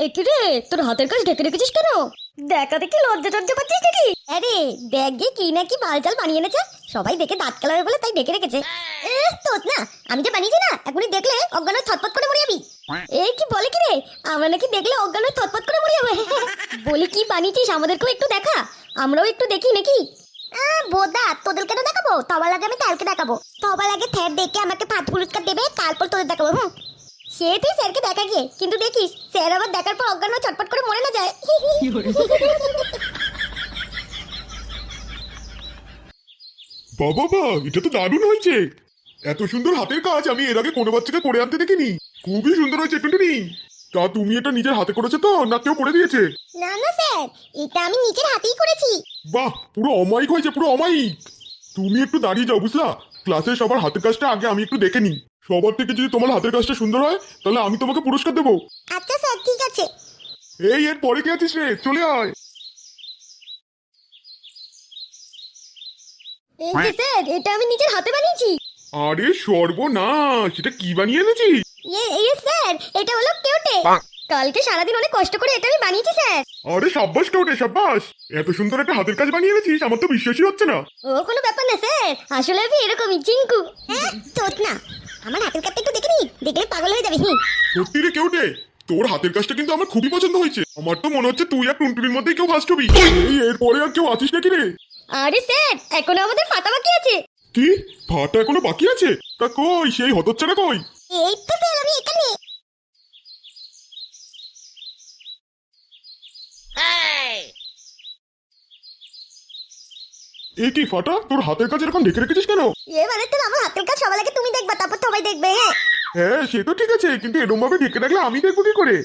একি রে তোর হাতের কাজ ঢেকে রেখেছিস কেন? দেখা দেখি লজ্জা টজ্জা পাচ্ছিস নাকি? আরে দেখ গে কি না কি বালচাল বানিয়ে এনেছে। সবাই দেখে দাঁত কালাবে বলে তাই ঢেকে রেখেছে। এ না আমি যে বানিয়েছি না এখনই দেখলে অজ্ঞান হয়ে থতপত করে মরে যাবি। এই কি বলে কি রে? আমরা নাকি দেখলে অজ্ঞান হয়ে থতপত করে মরে যাবে। বলি কি বানিয়েছিস আমাদেরকেও একটু দেখা। আমরাও একটু দেখি নাকি? বোদা তোদের কেন দেখাবো? তবার আগে আমি তারকে দেখাবো। তবার আগে থ্যার দেখে আমাকে পাঁচ পুরস্কার দেবে তারপর তোদের দেখাবো হুম? সে তুই স্যারকে দেখা গিয়ে। কিন্তু দেখিস স্যার আবার দেখার পর অজ্ঞান চটপট করে মরে না যায়। বাবা বা এটা তো দারুণ হয়েছে। এত সুন্দর হাতের কাজ আমি এর আগে কোনো বাচ্চাকে করে আনতে দেখিনি। খুবই সুন্দর হয়েছে টুনটুনি। তা তুমি এটা নিজের হাতে করেছ তো না কেউ করে দিয়েছে? না না স্যার এটা আমি নিজের হাতেই করেছি। বাহ পুরো অমায়িক হয়েছে পুরো অমায়িক। তুমি একটু দাঁড়িয়ে যাও বুঝলা? ক্লাসে সবার হাতের কাজটা আগে আমি একটু দেখে নিই। সবার থেকে যদি তোমার হাতের কাজটা সুন্দর হয় তাহলে আমি তোমাকে পুরস্কার দেবো। আচ্ছা স্যার ঠিক আছে। এই এর পরে কে আছিস রে? চলে আয়। এই যে স্যার এটা আমি নিজের হাতে বানিয়েছি। আরে সর্বনাশ এটা কি বানিয়ে এনেছিস ইয়ে ইয়ে স্যার এটা হলো কেউটে কালকে সারাদিন অনেক কষ্ট করে এটা আমি বানিয়েছি স্যার। আরে সাব্বাস কেউটে সাব্বাস। এত সুন্দর একটা হাতের কাজ বানিয়ে এনেছিস আমার তো বিশ্বাসই হচ্ছে না। ও কোনো ব্যাপার না স্যার। আসলে আমি এরকমই চিঙ্কু। হ্যাঁ তোত না। আমার হাতের কাজটা একটু দেখে নি। দেখলে পাগল হয়ে যাবে হুম। সত্যি রে কেউটে তোর হাতের কাজটা কিন্তু আমার খুবই পছন্দ হয়েছে। আমার তো মনে হচ্ছে তুই আর টুনটুনির মধ্যেই কেউ ফার্স্ট হবি এই এরপরে আর কেউ আছিস নাকি রে? আরে স্যার এখনও আমাদের ফাটা বাকি আছে। কি? ভাটা এখনও বাকি আছে? তা কই সেই হতচ্ছাড়া কই? এই তো স্যার আমি এখানে। এ কি ফাটা? তোর হাতের কাজ এরকম ঢেকে রেখেছিস কেন? এবারে তো আমার হ্যাঁ সে তো ঠিক আছে কিন্তু এরম ভাবে ঢেকে রাখলে আমি দেখব কি করে?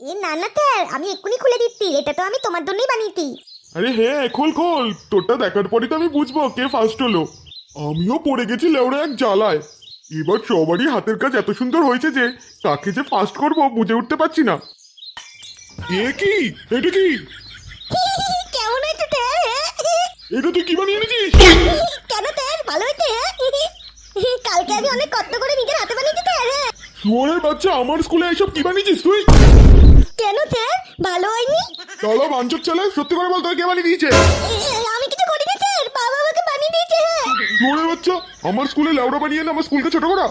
এ না না স্যার আমি এক্ষুনি খুলে দিচ্ছি এটা তো আমি তোমার জন্যই বানিয়েছি। আরে হ্যাঁ খোল খোল তোরটা দেখার পরে তো আমি বুঝব কে ফার্স্ট হলো। আমিও পড়ে গেছি লেওড়া এক জ্বালায়। এবার সবারই হাতের কাজ এত সুন্দর হয়েছে যে তাকে যে ফার্স্ট করব বুঝে উঠতে পারছি না। এ কি? এটা কি? কেমন হয়েছে স্যার? এটা তুই কি বানিয়ে এনেছিস? কেন স্যার? ভালো হয়েছে হ্যাঁ? কালকে আমি অনেক কষ্ট করে নিজের হাতে বানিয়েছি। শুয়োরের বাচ্চা আমার স্কুলে এসব কি বানিয়েছিস তুই? কেন স্যার? ভালো হয়নি? চলো বাঞ্চক ছেলে সত্যি করে বল তোকে কে বানিয়ে দিয়েছে? আমি কিছু করিনি স্যার। বাবা আমাকে বানিয়ে দিয়েছে হ্যাঁ। শুয়োরের বাচ্চা আমার স্কুলে লেওড়া বানিয়ে না আমার স্কুলকে ছোট করা?